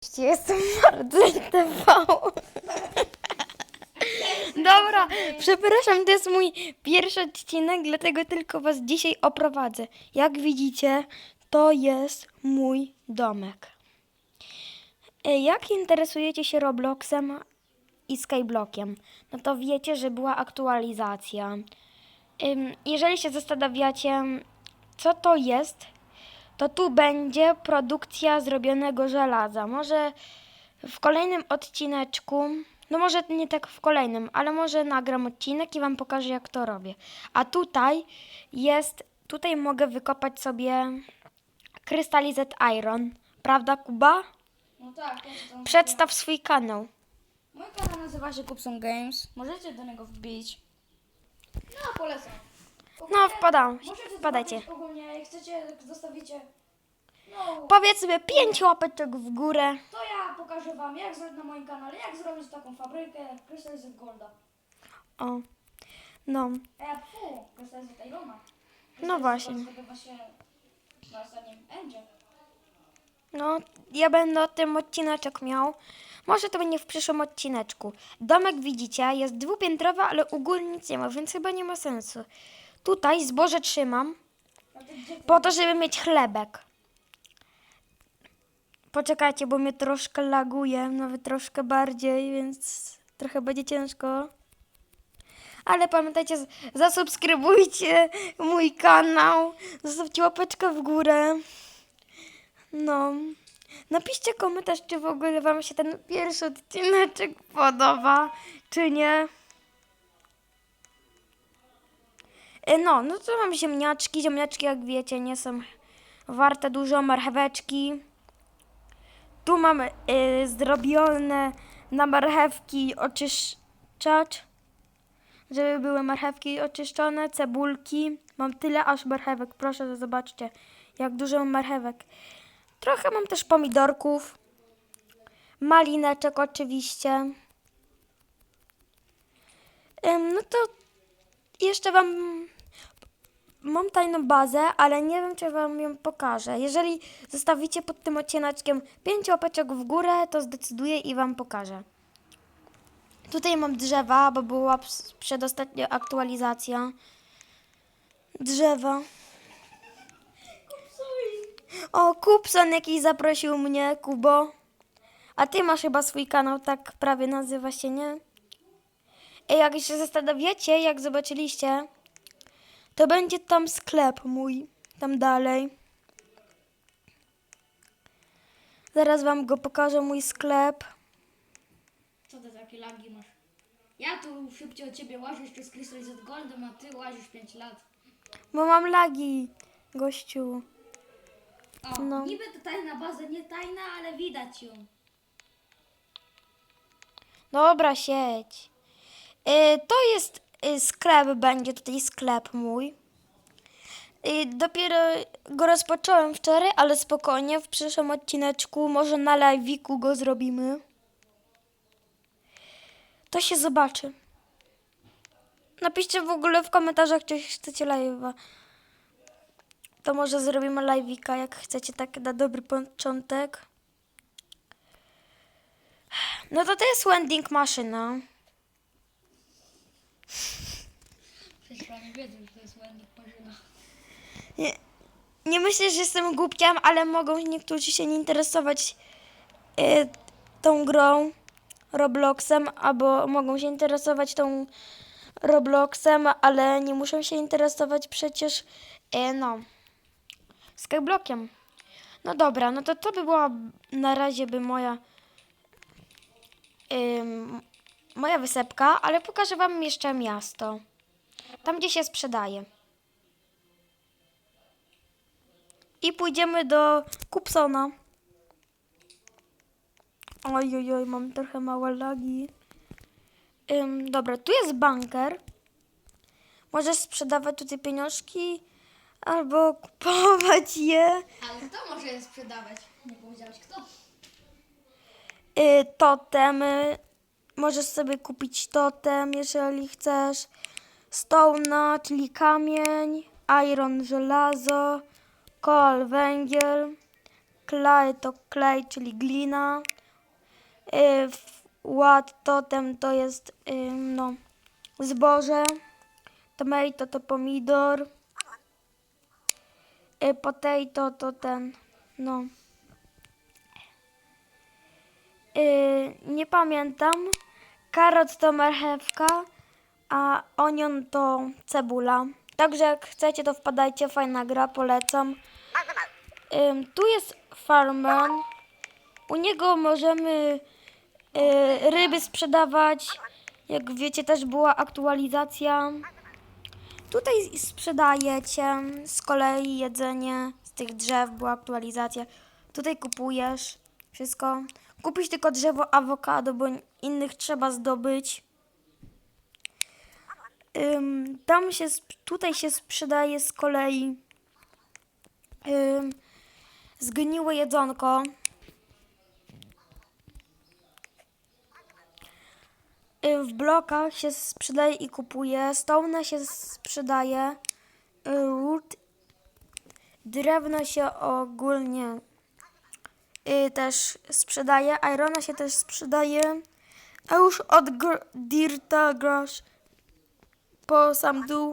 Cześć, Jestem bardzo TV. Dobra, przepraszam, to jest mój pierwszy odcinek, dlatego tylko was dzisiaj oprowadzę. Jak widzicie, to jest mój domek. E, Jak interesujecie się Robloxem i Skyblockiem, no to wiecie, że była aktualizacja. Jeżeli się zastanawiacie, co to jest, to tu będzie produkcja zrobionego żelaza. Może w kolejnym odcineczku, no może nie tak w kolejnym, ale może nagram odcinek i wam pokażę jak to robię. A tutaj jest, tutaj mogę wykopać sobie krystalizet iron. Prawda Kuba? No tak. Przedstaw swój kanał. Mój kanał nazywa się Kupson Games. Możecie do niego wbić. No, polecam. No wpadam, wpadajcie. ogólnie, jak chcecie, jak zostawicie... No, Powiedzmy pięć łapeczek w górę. to ja pokażę wam, jak zrobić na moim kanale, jak zrobić taką fabrykę Crystalized Golda. O, no. E, fu, Irona. No właśnie. Zdobywa się na ostatnim endzie. No, ja będę o tym odcineczek miał. Może to będzie w przyszłym odcineczku. Domek widzicie, jest dwupiętrowy, ale u góry nic nie ma, więc chyba nie ma sensu. Tutaj zboże trzymam po to, żeby mieć chlebek. Poczekajcie, bo mnie troszkę laguje, nawet troszkę bardziej, więc trochę będzie ciężko. Ale pamiętajcie, zasubskrybujcie mój kanał, zostawcie łapeczkę w górę. No. Napiszcie komentarz, czy w ogóle Wam się ten pierwszy odcineczek podoba, czy nie. No, no to mam ziemniaczki. Ziemniaczki, jak wiecie, nie są warte dużo. Marcheweczki. Tu mamy y, zrobione na marchewki oczyszczacz, żeby były marchewki oczyszczone, cebulki. Mam tyle aż marchewek, proszę zobaczcie, jak dużo mam marchewek. Trochę mam też pomidorków, malineczek oczywiście. No to jeszcze Wam mam tajną bazę, ale nie wiem, czy Wam ją pokażę. Jeżeli zostawicie pod tym odcineczkiem 5 łapeczek w górę, to zdecyduję i Wam pokażę. Tutaj mam drzewa, bo była przedostatnia aktualizacja. Drzewa. O, Kupson jakiś zaprosił mnie, Kubo. A ty masz chyba swój kanał, tak prawie nazywa się, nie? Ej, jak się zastanawiacie, jak zobaczyliście, to będzie tam sklep mój, tam dalej. Zaraz wam go pokażę, mój sklep. Co ty takie lagi masz? Ja tu szybciej od ciebie łazisz przez Crystalized Goldem, a ty łazisz 5 lat. Bo mam lagi, gościu. O, No. niby to tajna baza, nie tajna, ale widać ją. Dobra, sieć. Y, to jest sklep, będzie tutaj sklep mój. Y, dopiero go rozpocząłem wczoraj, ale spokojnie, w przyszłym odcineczku, może na live'iku go zrobimy. To się zobaczy. Napiszcie w ogóle w komentarzach, czy chcecie live'a. To może zrobimy live'ika, jak chcecie, tak na dobry początek. No to to jest wending maszyna. Że to jest. Nie, nie myślę, że jestem głupkiem, ale mogą niektórzy się nie interesować y, tą grą Robloxem, albo mogą się interesować tą Robloxem, ale nie muszą się interesować przecież y, no Skyblockiem. No dobra, no to to by była na razie by moja ym, moja wysepka, ale pokażę wam jeszcze miasto. Tam gdzie się sprzedaje. I pójdziemy do Kupsona. Oj, oj, oj, mam trochę małe lagi. Ym, dobra, tu jest banker. Możesz sprzedawać tutaj pieniążki albo kupować je. Ale kto może je sprzedawać? Nie powiedziałeś kto? Y, totemy. Możesz sobie kupić totem, jeżeli chcesz. Stone, czyli kamień. Iron, żelazo. Kol, węgiel. klej to klej, czyli glina. Y, Ład totem to jest y, no, zboże. Tomato to pomidor. Y, Potato to ten, no. Y, nie pamiętam. Karot to marchewka, a onion to cebula. Także jak chcecie, to wpadajcie, fajna gra, polecam. Ym, tu jest farmer. U niego możemy y, ryby sprzedawać. Jak wiecie, też była aktualizacja. Tutaj sprzedajecie z kolei jedzenie z tych drzew, była aktualizacja. Tutaj kupujesz wszystko. Kupić tylko drzewo awokado, bo innych trzeba zdobyć. Ym, tam się, tutaj się sprzedaje z kolei ym, zgniłe jedzonko. Y, W blokach się sprzedaje i kupuje. Stone się sprzedaje. Y, Wood. Drewno się ogólnie y, też sprzedaje. Irona się też sprzedaje. A już od Dirta Grasz po sam dół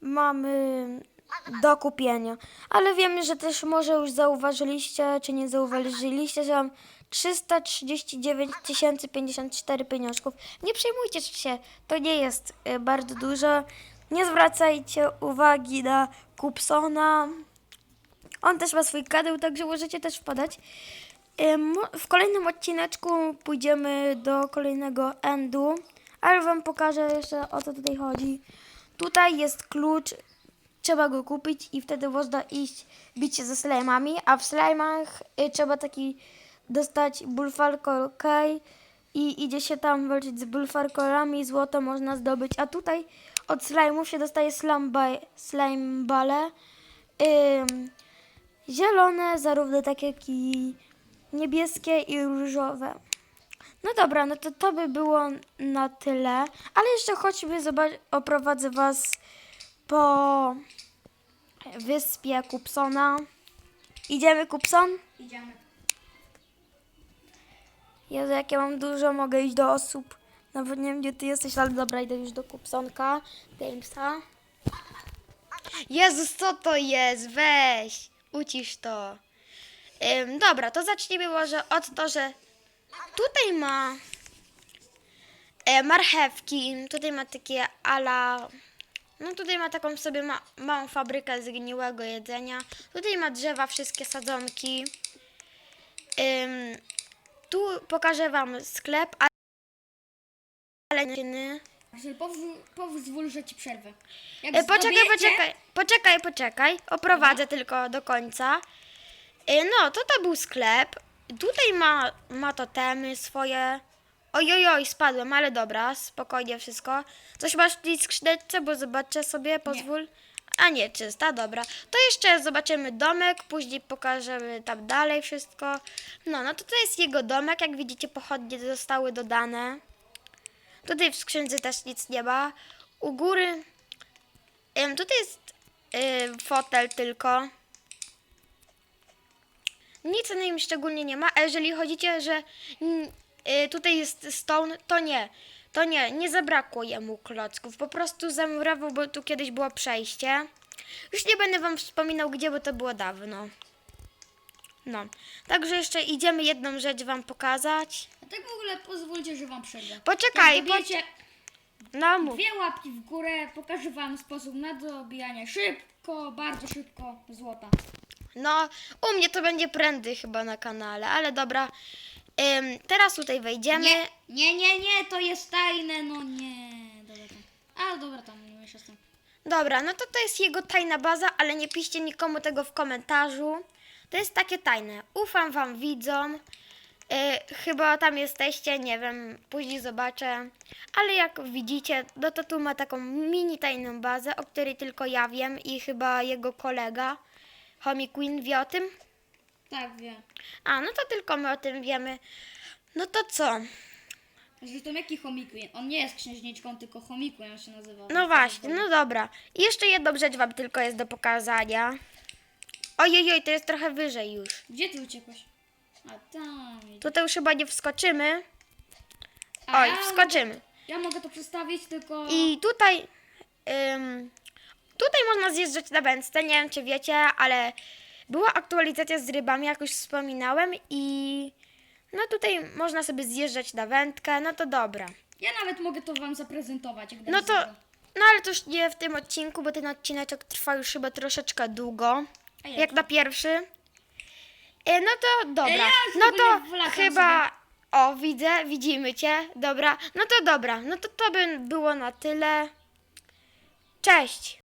mamy do kupienia. Ale wiem, że też może już zauważyliście, czy nie zauważyliście, że mam 339 054 pieniążków. Nie przejmujcie się, to nie jest y, bardzo dużo. Nie zwracajcie uwagi na Kupsona. On też ma swój kanał, także możecie też wpadać. W kolejnym odcineczku pójdziemy do kolejnego endu, ale wam pokażę jeszcze o co tutaj chodzi. Tutaj jest klucz, trzeba go kupić i wtedy można iść bić się ze slajmami, a w slajmach y, trzeba taki dostać bulfarkol kej i idzie się tam walczyć z bulfarkolami, złoto można zdobyć, a tutaj od slajmów się dostaje slime, bale. Zielone, zarówno tak jak i niebieskie i różowe. No dobra, no to to by było na tyle, ale jeszcze zobacz, oprowadzę Was po wyspie Kupsona. Idziemy, Kupson? Idziemy. Jezu, jak ja mam dużo, mogę iść do osób. Nawet nie wiem, gdzie ty jesteś, ale dobra, idę już do Kupsonka, Gamesa. Jezus, co to jest? Weź, ucisz to. Ym, dobra, to zacznijmy może od to, że tutaj ma e, marchewki, tutaj ma takie ala... No tutaj ma taką sobie ma, małą fabrykę zgniłego jedzenia. Tutaj ma drzewa, wszystkie sadzonki. Ym, tu pokażę wam sklep, ale nie. Marcel, pozwól, pozwól, że ci przerwę. Jak E, Poczekaj, poczekaj, poczekaj, poczekaj. Oprowadzę tylko do końca. E, No, to to był sklep. Tutaj ma, ma totemy swoje. Ojojoj, spadłem, ale dobra, spokojnie wszystko. Coś masz w tej skrzyneczce, bo zobaczę sobie, pozwól. A nie, czysta, dobra. To jeszcze zobaczymy domek, później pokażemy tam dalej wszystko. No, no to to jest jego domek, jak widzicie pochodnie zostały dodane. Tutaj w skrzynce też nic nie ma. U góry tutaj jest ym, fotel tylko. Nic na nim szczególnie nie ma, a jeżeli chodzicie, że y, tutaj jest stone, to nie. To nie, nie zabrakło jemu klocków. Po prostu zamurował, bo tu kiedyś było przejście. Już nie będę wam wspominał gdzie, bo to było dawno. No. Także jeszcze idziemy jedną rzecz wam pokazać. A tak w ogóle pozwólcie, że wam przerwę. Poczekaj, Jak dobijecie No mów. dwie łapki w górę, pokażę wam sposób na dobijanie szybko, bardzo szybko złota. No, u mnie to będzie prędzej chyba na kanale, ale dobra. Ym, teraz tutaj wejdziemy. Nie, nie, nie, nie, to jest tajne, no nie. Dobra tam. A dobra tam, nie myślę z tym. Dobra, no to to jest jego tajna baza, ale nie piszcie nikomu tego w komentarzu. To jest takie tajne. Ufam wam widzom. Y, chyba tam jesteście, nie wiem, później zobaczę. Ale jak widzicie, no to tu ma taką mini tajną bazę, o której tylko ja wiem i chyba jego kolega, Homie Queen, wie o tym? Tak, wiem. A, no to tylko my o tym wiemy. No to co? Zresztą jaki chomikuen? On nie jest księżniczką, tylko chomikuen się nazywa. No właśnie, no dobra. I jeszcze jedną rzecz wam tylko jest do pokazania. Ojej, to jest trochę wyżej już. Gdzie ty uciekłeś? A tam. Tutaj już chyba nie wskoczymy. A Oj, ja wskoczymy. Ja mogę to przestawić, tylko... I tutaj, ym, tutaj można zjeżdżać na wędce. Nie wiem, czy wiecie, ale była aktualizacja z rybami, jak już wspominałem. I no tutaj można sobie zjeżdżać na wędkę. No to dobra. Ja nawet mogę to wam zaprezentować. Jak No to, no ale to już nie w tym odcinku, bo ten odcineczek trwa już chyba troszeczkę długo. A jak? Jak na pierwszy. E, No to dobra. ja No to chyba. O, widzę, widzimy cię. Dobra. No to dobra. No to to by było na tyle. Cześć.